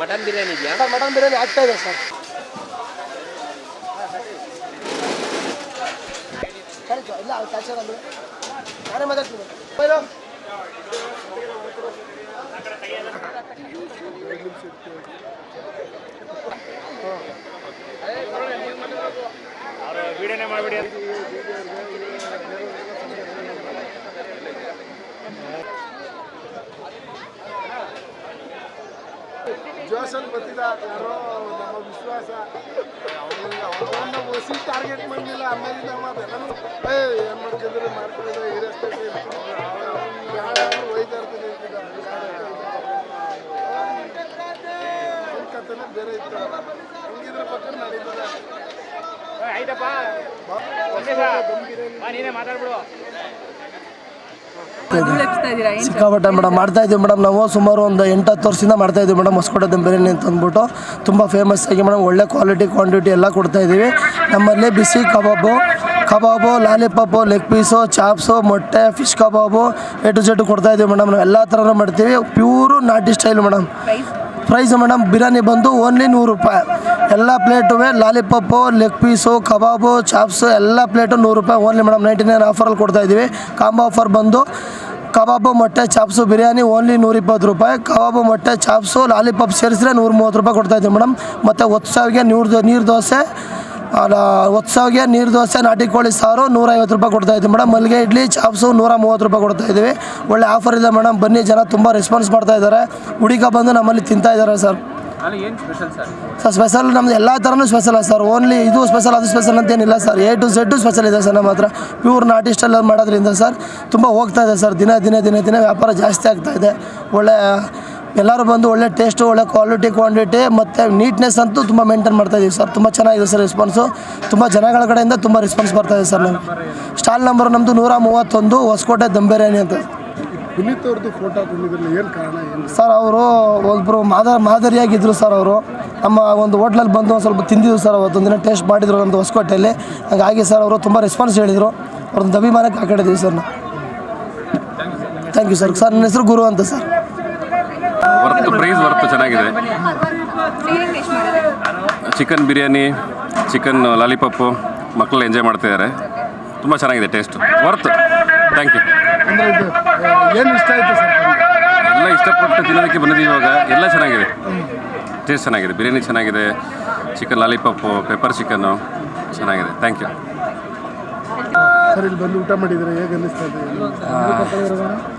Mutton biryani ಇದೆಯಾ? Mutton biryani ಆಗ್ತಾ ಇದೆ ಸರ್. ಸರ್ ಇಲ್ಲ ಅವ್ರು ಕ್ಯಾಚರ್ ಅಂದ್ರೆ ನಾನೇ ಮಾತಾಡ್ತೀನಿ ಬೈರೋ. ವಿಡಿಯೋನೇ ಮಾಡಿಬಿಡಿ ಜೋಶನ್ ಬರ್ತಿದ್ದ ಯಾರೋ, ನಮ್ಮ ವಿಶ್ವಾಸ ಟಾರ್ಗೆಟ್ ಮಾಡಲಿಲ್ಲ ಆಮೇಲಿಂದ ಅದೆಲ್ಲನೂ ಏ ಏನು ಮಾಡ್ತಿದ್ರೆ ಮಾಡ್ತಿದ್ರೆ ಇರಷ್ಟೇ ಒಯ್ತಾ ಇರ್ತೀನಿ ಕಥೆನೇ ಬೇರೆ ಇತ್ತು. ಹಂಗಿದ್ರೆ ಪಕ್ಕ ನಡೀತದೆ. ಆಯ್ತಪ್ಪ. ನೀನೇ ಮಾತಾಡ್ಬಿಡು. ಸಿಕ್ಕಾಪಟ್ಟೆ ಮೇಡಮ್ ಮಾಡ್ತಾ ಇದ್ದೀವಿ ಮೇಡಮ್ ನಾವು. ಸುಮಾರು ಒಂದು ಎಂಟು ಹತ್ತು ವರ್ಷದಿಂದ ಮಾಡ್ತಾ ಇದ್ದೀವಿ ಮೇಡಮ್ ಹೊಸಕೋಟೆ ದಮ್ ಬಿರಿಯಾನಿ ಅಂತ ಅಂದ್ಬಿಟ್ಟು. ತುಂಬ ಫೇಮಸ್ ಆಗಿ ಮೇಡಮ್ ಒಳ್ಳೆ ಕ್ವಾಲಿಟಿ ಕ್ವಾಂಟಿಟಿ ಎಲ್ಲ ಕೊಡ್ತಾ ಇದ್ದೀವಿ. ನಮ್ಮಲ್ಲಿ ಬಿಸಿ ಕಬಾಬು ಕಬಾಬು ಲಾಲಿಪಾಪು ಲೆಗ್ ಪೀಸು ಚಾಪ್ಸು ಮೊಟ್ಟೆ fish kebab A to Z ಕೊಡ್ತಾ ಇದ್ದೀವಿ ಮೇಡಮ್. ನಾವು ಎಲ್ಲ ಥರನೂ ಮಾಡ್ತೀವಿ. ಪ್ಯೂರು ನಾಟಿ style madam. Price madam biryani ಬಂದು ಓನ್ಲಿ ನೂರು ರೂಪಾಯಿ. ಎಲ್ಲ ಪ್ಲೇಟುವೆ ಲಾಲಿಪಾಪು ಲೆಗ್ ಪೀಸು, ಕಬಾಬು, ಚಾಪ್ಸು, ಎಲ್ಲ ಪ್ಲೇಟು ನೂರು ರೂಪಾಯಿ ಓನ್ಲಿ ಮೇಡಮ್. ನೈಂಟಿ ನೈನ್ ಆಫರಲ್ಲಿ ಕೊಡ್ತಾ ಇದ್ದೀವಿ. ಕಾಂಬೋ ಆಫರ್ ಬಂದು ಕಬಾಬು, ಮೊಟ್ಟೆ, ಚಾಪ್ಸು, ಬಿರಿಯಾನಿ ಓನ್ಲಿ ನೂರಿಪ್ಪತ್ತು ರೂಪಾಯಿ. ಕಬಾಬು, ಮೊಟ್ಟೆ, ಚಾಪ್ಸು, ಲಾಲಿಪಾಪ್ ಸೇರಿಸಿದ್ರೆ ನೂರ ಮೂವತ್ತು ರೂಪಾಯಿ ಕೊಡ್ತಾ ಇದ್ದೀವಿ ಮೇಡಮ್. ಮತ್ತು ಒತ್ಸಾವಿಗೆ ನೀರು ದೋ, ನೀರು ದೋಸೆ ಅಲ್ಲ ಒತ್ಸಾವಿಗೆ ನೀರು ದೋಸೆ, ನಾಟಿ ಕೋಳಿ ಸಾರು ನೂರೈವತ್ತು ರೂಪಾಯಿ ಕೊಡ್ತಾ ಇದ್ದೀವಿ ಮೇಡಮ್. ಮಲ್ಲಿಗೆ ಇಡ್ಲಿ, ಚಾಪ್ಸು ನೂರ ಮೂವತ್ತು ರೂಪಾಯಿ ಕೊಡ್ತಾ ಇದ್ದೀವಿ. ಒಳ್ಳೆ ಆಫರ್ ಇದೆ ಮೇಡಮ್. ಬನ್ನಿ ಜನ, ತುಂಬ ರೆಸ್ಪಾನ್ಸ್ ಮಾಡ್ತಾ ಇದ್ದಾರೆ. ಹುಡುಗ ಬಂದು ನಮ್ಮಲ್ಲಿ ತಿಂತಾ ಇದ್ದಾರೆ ಸರ್. ಸರ್ ಸರ್ ಸ್ಪೆಷಲ್ ನಮ್ದು ಎಲ್ಲ ಥರನೂ ಸ್ಪೆಷಲ್ ಸರ್ ಓನ್ಲಿ ಇದು ಸ್ಪೆಷಲ್ ಅದು ಸ್ಪೆಷಲ್ ಅಂತೇನಿಲ್ಲ sir A to Z special ಇದೆ ಸರ್ ನಮ್ಮ ಹತ್ರ. ಪ್ಯೂರ್ ನಾಟಿ ಸ್ಟೈಲ್ ಮಾಡೋದ್ರಿಂದ ಸರ್ ತುಂಬ ಹೋಗ್ತಾ ಇದೆ ಸರ್ ದಿನ ದಿನ ದಿನ ದಿನ ವ್ಯಾಪಾರ ಜಾಸ್ತಿ ಆಗ್ತಾ ಇದೆ. ಒಳ್ಳೆ ಎಲ್ಲರೂ ಬಂದು ಒಳ್ಳೆ ಟೇಸ್ಟು ಒಳ್ಳೆ ಕ್ವಾಲಿಟಿ ಕ್ವಾಂಟಿಟಿ ಮತ್ತು ನೀಟ್ನೆಸ್ ಅಂತೂ ತುಂಬ ಮೇಂಟೈನ್ ಮಾಡ್ತಾ ಇದ್ದೀವಿ ಸರ್ ತುಂಬ ಚೆನ್ನಾಗಿದೆ ಸರ್ ರೆಸ್ಪಾನ್ಸು ತುಂಬ ಜನಗಳ ಕಡೆಯಿಂದ ತುಂಬ ರೆಸ್ಪಾನ್ಸ್ ಬರ್ತಾ ಇದೆ ಸರ್ ನಾವು ಸ್ಟಾಲ್ ನಂಬರ್ ನಮ್ಮದು ನೂರ ಮೂವತ್ತೊಂದು ಹೊಸಕೋಟೆ ದಮ್ ಬಿರಿಯಾನಿ ಅಂತ. ಪುನೀತ್ ಅವ್ರದ್ದು ಫೋಟೋ ತಂದಿದ್ರಲ್ಲ ಏನು ಕಾರಣ ಏನು ಸರ್ ಅವರು ಒಬ್ಬರು ಮಾದರಿ ಮಾದರಿಯಾಗಿದ್ದರು ಸರ್ ಅವರು. ನಮ್ಮ ಒಂದು ಹೋಟ್ಲಲ್ಲಿ ಬಂದು ಒಂದು ಸ್ವಲ್ಪ ತಿಂದಿದ್ರು ಸರ್ ಅವತ್ತೊಂದು ದಿನ ಟೇಸ್ಟ್ ಮಾಡಿದ್ರು ನಮ್ಮದು ಹೊಸಕೋಟೆಯಲ್ಲಿ. ಹಾಗಾಗಿ ಸರ್ ಅವರು ತುಂಬ ರೆಸ್ಪಾನ್ಸ್ ಹೇಳಿದರು. ಅವ್ರದ್ದು ಅಭಿಮಾನಕ್ಕೆ ಹಾಕೊಂಡಿದ್ದೀವಿ ಸರ್ ನಾವು. ಥ್ಯಾಂಕ್ ಯು ಸರ್ ಸರ್ ನನ್ನ ಹೆಸರು ಗುರು ಅಂತ ಸರ್. ವರ್ತ್ ಪ್ರೈಸ್ ವರ್ತ್ ಚೆನ್ನಾಗಿದೆ. ಚಿಕನ್ ಬಿರಿಯಾನಿ ಚಿಕನ್ ಲಾಲಿಪಾಪು ಮಕ್ಕಳು ಎಂಜಾಯ್ ಮಾಡ್ತಿದ್ದಾರೆ. ತುಂಬ ಚೆನ್ನಾಗಿದೆ ಟೇಸ್ಟ್ ವರ್ತ್ ಏನು ಇಷ್ಟ ಆಯಿತು ಸರ್? ಎಲ್ಲ ಇಷ್ಟಪಟ್ಟು ತಿನ್ನೋದಕ್ಕೆ ಬಂದಿದ್ದೀವಿ ಇವಾಗ. ಎಲ್ಲ ಚೆನ್ನಾಗಿದೆ. ಟೇಸ್ಟ್ ಚೆನ್ನಾಗಿದೆ. ಬಿರಿಯಾನಿ ಚೆನ್ನಾಗಿದೆ. ಚಿಕನ್ ಲಾಲಿಪಾಪು ಪೆಪ್ಪರ್ ಚಿಕನ್ನು ಚೆನ್ನಾಗಿದೆ. ಥ್ಯಾಂಕ್ ಯು ಸರ್ ಇಲ್ಲಿ ಬಂದು ಊಟ ಮಾಡಿದರೆ ಹೇಗೆ ಅನ್ನಿಸ್ತಾ ಇದೆ?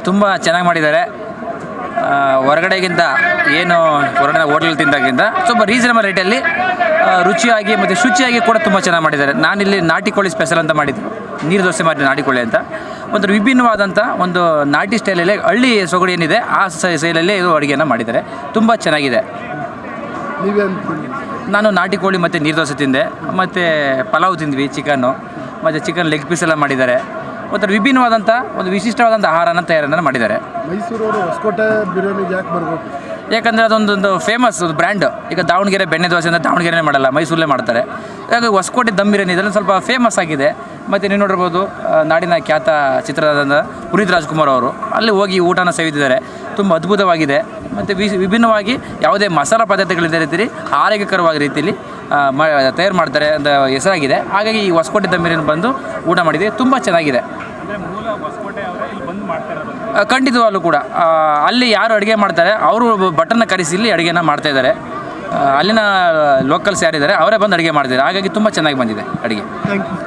ತುಂಬ ಚೆನ್ನಾಗಿ ಮಾಡಿದ್ದಾರೆ. ಹೊರಗಡೆಗಿಂತ ಏನು ಹೊರಗಡೆ ಹೋಟೆಲ್ ತಿಂದಾಗಿಂತ ಸ್ವಲ್ಪ ರೀಸನಬಲ್ ರೇಟಲ್ಲಿ ರುಚಿಯಾಗಿ ಮತ್ತು ಶುಚಿಯಾಗಿ ಕೂಡ ತುಂಬ ಚೆನ್ನಾಗಿ ಮಾಡಿದ್ದಾರೆ. ನಾನಿಲ್ಲಿ ನಾಟಿ ಕೋಳಿ ಸ್ಪೆಷಲ್ ಅಂತ ಮಾಡಿದ್ದೆ. ನೀರು ದೋಸೆ ಮಾಡಿ ನಾಟಿ ಕೋಳಿ ಅಂತ. ಒಂದು ವಿಭಿನ್ನವಾದಂಥ ಒಂದು ನಾಟಿ ಸ್ಟೈಲಲ್ಲಿ ಹಳ್ಳಿ ಸೊಗಡಿ ಏನಿದೆ ಆ ಸೈಲಲ್ಲಿ ಇದು ಅಡುಗೆಯನ್ನು ಮಾಡಿದ್ದಾರೆ. ತುಂಬ ಚೆನ್ನಾಗಿದೆ. ನಾನು ನಾಟಿ ಕೋಳಿ ಮತ್ತು ನೀರು ದೋಸೆ ತಿಂದೆ ಮತ್ತು ಪಲಾವ್ ತಿಂದ್ವಿ ಚಿಕನ್ನು. ಮತ್ತು ಚಿಕನ್ ಲೆಗ್ ಪೀಸ್ ಎಲ್ಲ ಮಾಡಿದ್ದಾರೆ. ಒಂಥರ ವಿಭಿನ್ನವಾದಂಥ ಒಂದು ವಿಶಿಷ್ಟವಾದಂಥ ಆಹಾರನ ತಯಾರನ್ನು ಮಾಡಿದ್ದಾರೆ. ಮೈಸೂರವರು ಹೊಸಕೋಟೆ ಬಿರಿಯಾನಿ ಯಾಕೆ ಬರಬೇಕು? ಯಾಕಂದರೆ ಅದೊಂದೊಂದು ಫೇಮಸ್ ಒಂದು ಬ್ರ್ಯಾಂಡ್ ಈಗ ದಾವಣಗೆರೆ ಬೆಣ್ಣೆ ದೋಸೆ ಅಂದರೆ ದಾವಣಗೆರೆ ಮಾಡಲ್ಲ ಮೈಸೂರಲ್ಲೇ ಮಾಡ್ತಾರೆ. ಹಾಗಾಗಿ ಹೊಸಕೋಟೆ ದಮ್ ಬಿರಿಯಾನಿ ಇದೆಲ್ಲ ಸ್ವಲ್ಪ ಫೇಮಸ್ ಆಗಿದೆ. ಮತ್ತು ನೀವು ನೋಡಿರ್ಬೋದು ನಾಡಿನ ಖ್ಯಾತ ಚಿತ್ರದ ಪುನೀತ್ ರಾಜ್ಕುಮಾರ್ ಅವರು. ಅಲ್ಲಿ ಹೋಗಿ ಊಟನ ಸೇವಿಸಿದ್ದಾರೆ ತುಂಬ ಅದ್ಭುತವಾಗಿದೆ. ಮತ್ತು ವಿ- ವಿಭಿನ್ನವಾಗಿ ಯಾವುದೇ ಮಸಾಲ ಪದಾರ್ಥಗಳಿದ್ದ ರೀತಿಯಲ್ಲಿ ಆರೋಗ್ಯಕರವಾದ ರೀತಿಯಲ್ಲಿ ಮ ತಯಾರು ಮಾಡ್ತಾರೆ ಅಂತ ಹೆಸರಾಗಿದೆ. ಹಾಗಾಗಿ ಈ ಹೊಸಕೋಟೆ ದಮ್ಮಿರಿಯನ್ನು ಬಂದು ಊಟ ಮಾಡಿದೆ. ತುಂಬ ಚೆನ್ನಾಗಿದೆ. ಖಂಡಿತವಾಗಲೂ ಕೂಡ. ಅಲ್ಲಿ ಯಾರು ಅಡುಗೆ ಮಾಡ್ತಾರೆ ಅವರು ಬಟನ್ನ ಕರೆಸಿ ಇಲ್ಲಿ ಅಡುಗೆನ ಮಾಡ್ತಾ ಇದ್ದಾರೆ. ಅಲ್ಲಿನ ಲೋಕಲ್ಸ್ ಯಾರಿದ್ದಾರೆ ಅವರೇ ಬಂದು ಅಡುಗೆ ಮಾಡ್ತಿದ್ದಾರೆ. ಹಾಗಾಗಿ ತುಂಬ ಚೆನ್ನಾಗಿ ಬಂದಿದೆ ಅಡುಗೆ. Thank you